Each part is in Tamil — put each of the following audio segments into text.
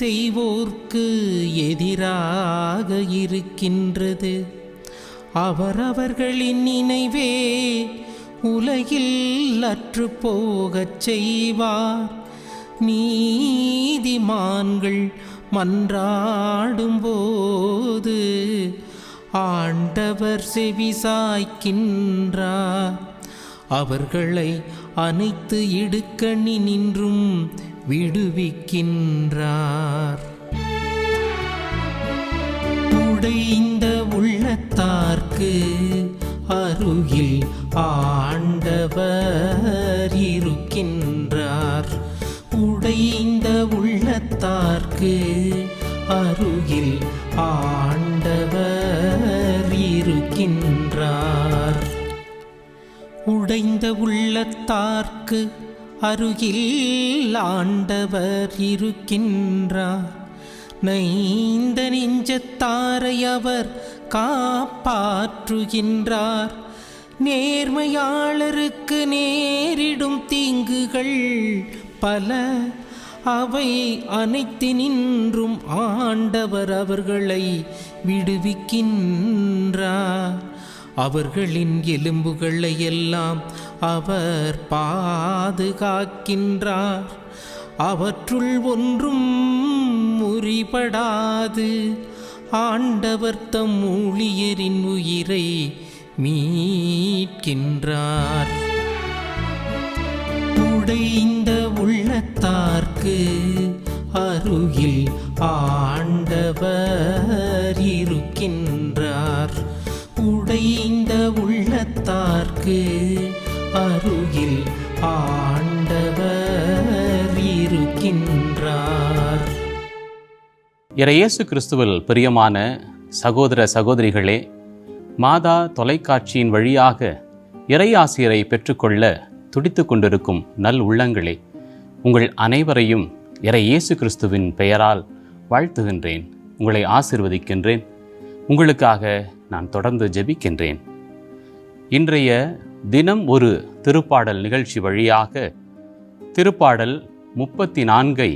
செய்வோர்க்கு எதிராக இருக்கின்றது. அவரவர்களின் நினைவே உலகில் அற்று போகச் செய்வார். நீதிமான்கள் மன்றாடும்போது ஆண்டவர் செவிசாய்க்கின்றார் அவர்களை அனைத்து இடுக்கணி நின்றும் விடுவிக்கின்றார். உடைந்த உள்ளத்தார்க்கு அருகில் ஆண்டவர் இருக்கின்றார். உடைந்த உள்ளத்தார்க்கு அருகில் ஆண்டவர் இருக்கின்றார். உடைந்த உள்ளத்தார்க்கு அருகில் ஆண்டவர் இருக்கின்றார். நைந்த நெஞ்சத்தாரை அவர் காப்பாற்றுகின்றார். நேர்மையாளருக்கு நேரிடும் தீங்குகள் பல. அவை அனைத்தினின்றும் ஆண்டவர் அவர்களை விடுவிக்கின்றார். அவர்களின் எலும்புகளை எல்லாம் அவர் பாதுகாக்கின்றார். அவற்றுள் ஒன்றும் முறிபடாது. ஆண்டவர் தம் ஊழியரின் உயிரை மீட்கின்றார். உடைந்த உள்ளத்தார்க்கு அருகில் ஆண்டவர் இருக்கின்றார் உடைந்த உள்ளத்தார்க்கு அருகில் ஆண்டவர் இருக்கின்றார். இறையேசு கிறிஸ்துவில் பிரியமான சகோதர சகோதரிகளே மாதா தொலைக்காட்சியின் வழியாக இறையாசிரியரை பெற்றுக்கொள்ள துடித்து கொண்டிருக்கும் நல் உள்ளங்களே உங்கள் அனைவரையும் இறை இயேசு கிறிஸ்துவின் பெயரால் வாழ்த்துகின்றேன். உங்களை ஆசிர்வதிக்கின்றேன். உங்களுக்காக நான் தொடர்ந்து ஜெபிக்கின்றேன். இன்றைய தினம் ஒரு திருப்பாடல் நிகழ்ச்சி வழியாக திருப்பாடல் முப்பத்தி நான்கை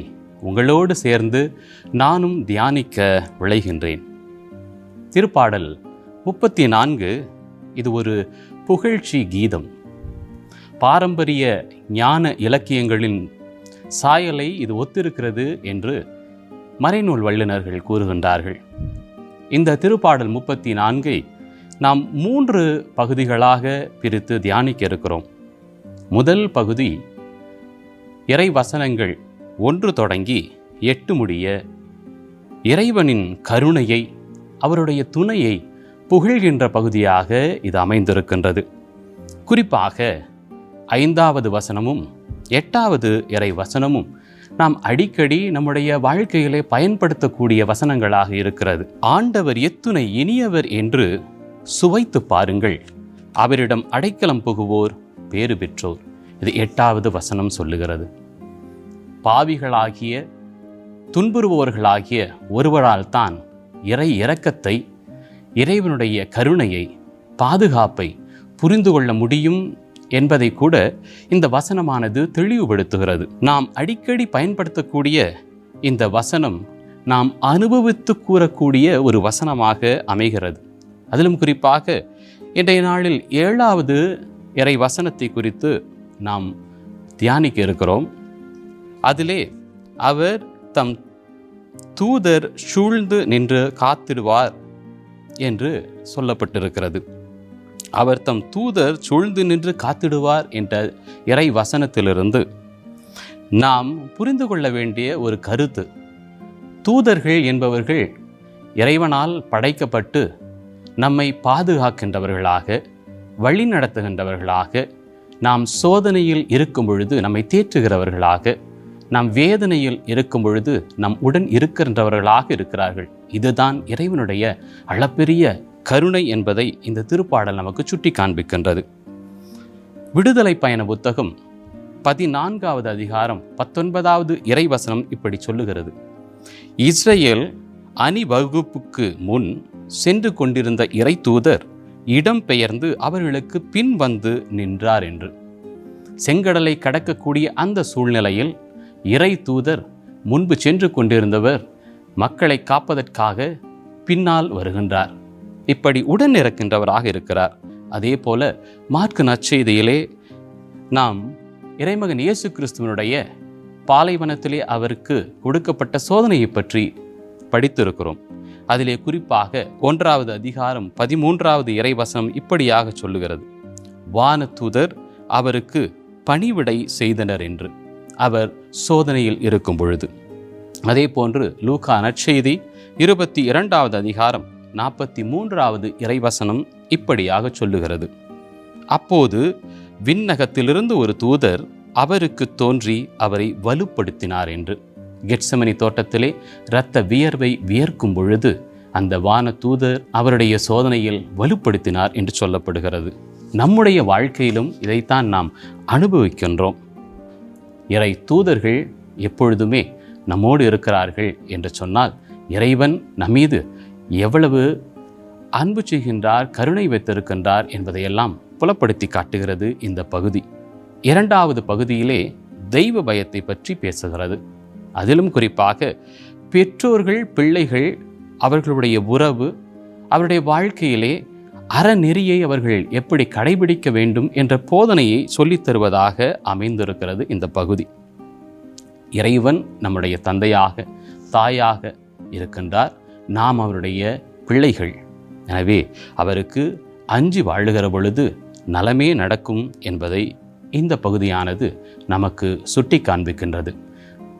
உங்களோடு சேர்ந்து நானும் தியானிக்க விளைகின்றேன். திருப்பாடல் முப்பத்தி நான்கு இது ஒரு புகழ்ச்சி கீதம். பாரம்பரிய ஞான இலக்கியங்களின் சாயலை இது ஒத்திருக்கிறது என்று மறைநூல் வல்லுநர்கள் கூறுகின்றார்கள். இந்த திருப்பாடல் முப்பத்தி நான்கை நாம் மூன்று பகுதிகளாக பிரித்து தியானிக்க இருக்கிறோம். முதல் பகுதி இறை வசனங்கள் ஒன்று தொடங்கி எட்டு முடிய இறைவனின் கருணையை அவருடைய துணையை புகழ்கின்ற பகுதியாக இது அமைந்திருக்கின்றது. குறிப்பாக ஐந்தாவது வசனமும் எட்டாவது இறை வசனமும் நாம் அடிக்கடி நம்முடைய வாழ்க்கையிலே பயன்படுத்தக்கூடிய வசனங்களாக இருக்கிறது. ஆண்டவர் எத்துணை இனியவர் என்று சுவைத்து பாருங்கள். அவரிடம் அடைக்கலம் புகுவோர் பேறு பெற்றோர். இது எட்டாவது வசனம் சொல்லுகிறது. பாவிகளாகிய துன்புறுபவர்களாகிய ஒருவரால் தான் இறை இரக்கத்தை இறைவனுடைய கருணையை பாதுகாப்பை புரிந்து கொள்ள முடியும் என்பதை கூட இந்த வசனமானது தெளிவுபடுத்துகிறது. நாம் அடிக்கடி பயன்படுத்தக்கூடிய இந்த வசனம் நாம் அனுபவித்து கூறக்கூடிய ஒரு வசனமாக அமைகிறது. அதிலும் குறிப்பாக இன்றைய நாளில் ஏழாவது இறை வசனத்தை குறித்து நாம் தியானிக்க இருக்கிறோம். அதிலே அவர் தம் தூதர் சூழ்ந்து நின்று காத்திடுவார் என்று சொல்லப்பட்டிருக்கிறது. அவர் தம் தூதர் சூழ்ந்து நின்று காத்திடுவார் என்ற இறை வசனத்திலிருந்து நாம் புரிந்து கொள்ள வேண்டிய ஒரு கருத்து. தூதர்கள் என்பவர்கள் இறைவனால் படைக்கப்பட்டு நம்மை பாதுகாக்கின்றவர்களாக வழி நடத்துகின்றவர்களாக நாம் சோதனையில் இருக்கும் பொழுது நம்மை தேற்றுகிறவர்களாக நாம் வேதனையில் இருக்கும் பொழுது நம் உடன் இருக்கின்றவர்களாக இருக்கிறார்கள். இதுதான் இறைவனுடைய அளப்பெரிய கருணை என்பதை இந்த திருப்பாடல் நமக்கு சுட்டி காண்பிக்கின்றது. விடுதலை பயண புத்தகம் பதினான்காவது அதிகாரம் பத்தொன்பதாவது இறைவசனம் இப்படி சொல்லுகிறது. இஸ்ரேல் அணிவகுப்புக்கு முன் சென்று கொண்டிருந்த இறை தூதர் இடம் பெயர்ந்து அவர்களுக்கு பின் வந்து நின்றார் என்று. செங்கடலை கடக்கக்கூடிய அந்த சூழ்நிலையில் இறை தூதர் முன்பு சென்று கொண்டிருந்தவர் மக்களை காப்பதற்காக பின்னால் வருகின்றார். இப்படி உடன் இறக்கின்றவராக இருக்கிறார். அதே போல மார்க்கு நற்செய்தியிலே நாம் இறைமகன் இயேசு கிறிஸ்துவனுடைய பாலைவனத்திலே அவருக்கு கொடுக்கப்பட்ட சோதனையை பற்றி படித்திருக்கிறோம். அதிலே குறிப்பாக ஒன்றாவது அதிகாரம் பதிமூன்றாவது இறைவசனம் இப்படியாக சொல்லுகிறது. வானதூதர் அவருக்கு பணிவிடை செய்தனர் என்று அவர் சோதனையில் இருக்கும் பொழுது அதே போன்று லூகா நற்செய்தி இருபத்தி இரண்டாவது அதிகாரம் நாற்பத்தி மூன்றாவது இறைவசனம் இப்படியாக சொல்லுகிறது. அப்போது விண்ணகத்திலிருந்து ஒரு தூதர் அவருக்கு தோன்றி அவரை வலுப்படுத்தினார் என்று. கெட்சமனி தோட்டத்திலே இரத்த வியர்வை வியர்க்கும் பொழுது அந்த வான தூதர் அவருடைய சோதனையில் வலுப்படுத்தினார் என்று சொல்லப்படுகிறது. நம்முடைய வாழ்க்கையிலும் இதைத்தான் நாம் அனுபவிக்கின்றோம். இறை தூதர்கள் எப்பொழுதுமே நம்மோடு இருக்கிறார்கள் என்று சொன்னால் இறைவன் நம்மீது எவ்வளவு அன்பு செய்கின்றார் கருணை வைத்திருக்கின்றார் என்பதையெல்லாம் புலப்படுத்தி காட்டுகிறது இந்த பகுதி. இரண்டாவது பகுதியிலே தெய்வ பயத்தை பற்றி பேசுகிறது. அதிலும் குறிப்பாக பெற்றோர்கள் பிள்ளைகள் அவர்களுடைய உறவு அவருடைய வாழ்க்கையிலே அறநெறியை அவர்கள் எப்படி கடைபிடிக்க வேண்டும் என்ற போதனையை சொல்லித் தருவதாக அமைந்திருக்கிறது இந்த பகுதி. இறைவன் நம்முடைய தந்தையாக தாயாக இருக்கின்றார். நாம் அவருடைய பிள்ளைகள். எனவே அவருக்கு அஞ்சு வாழுகிற பொழுது நலமே நடக்கும் என்பதை இந்த பகுதியானது நமக்கு சுட்டி காண்பிக்கின்றது.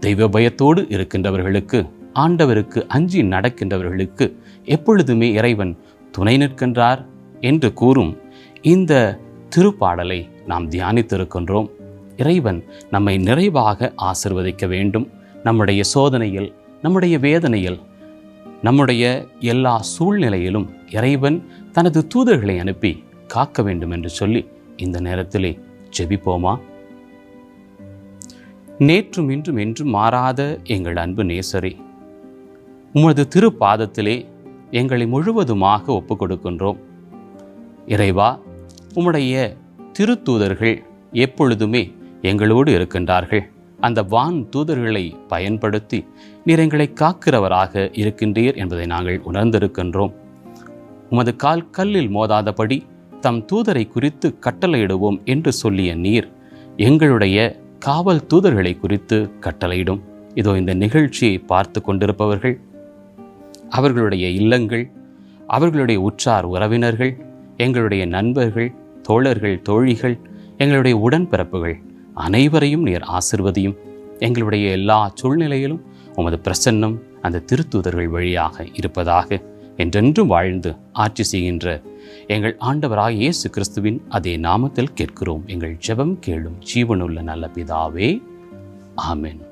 தெய்வ பயத்தோடு இருக்கின்றவர்களுக்கு ஆண்டவருக்கு அஞ்சி நடக்கின்றவர்களுக்கு எப்பொழுதுமே இறைவன் துணை நிற்கின்றார் என்று கூறும் இந்த திருப்பாடலை நாம் தியானித்திருக்கின்றோம். இறைவன் நம்மை நிறைவாக ஆசிர்வதிக்க வேண்டும். நம்முடைய சோதனையில் நம்முடைய வேதனையில் நம்முடைய எல்லா சூழ்நிலையிலும் இறைவன் தனது தூதர்களை அனுப்பி காக்க வேண்டும் என்று சொல்லி இந்த நேரத்திலே ஜெபிப்போமா? நேற்றும் இன்றும் என்றும் மாறாத எங்கள் அன்பு நேசரே உமது திருப்பாதத்திலே எங்களை முழுவதுமாக ஒப்பு கொடுக்கின்றோம் இறைவா உம்முடைய திருத்தூதர்கள் எப்பொழுதுமே எங்களோடு இருக்கின்றார்கள். அந்த வான் தூதர்களை பயன்படுத்தி நீர் எங்களை காக்கிறவராக இருக்கின்றீர் என்பதை நாங்கள் உணர்ந்திருக்கின்றோம். உமது கால் கல்லில் மோதாதபடி தம் தூதரை குறித்து கட்டளையிடுவோம் என்று சொல்லிய நீர் எங்களுடைய காவல் தூதர்களை குறித்து கட்டளையிடும். இதோ இந்த நிகழ்ச்சியை பார்த்து கொண்டிருப்பவர்கள் அவர்களுடைய இல்லங்கள் அவர்களுடைய உற்றார் உறவினர்கள் எங்களுடைய நண்பர்கள் தோழர்கள் தோழிகள் எங்களுடைய உடன்பிறப்புகள் அனைவரையும் நீர் ஆசிர்வதியும். எங்களுடைய எல்லா சூழ்நிலையிலும் உமது பிரசன்னம் அந்த திருத்துதர்கள் வழியாக இருப்பதாக என்றென்றும் வாழ்ந்து ஆட்சி செய்கின்ற எங்கள் ஆண்டவராக இயேசு கிறிஸ்துவின் அதே நாமத்தில் கேட்கிறோம். எங்கள் ஜெபம் கேளும் ஜீவனுள்ள நல்ல பிதாவே. ஆமென்.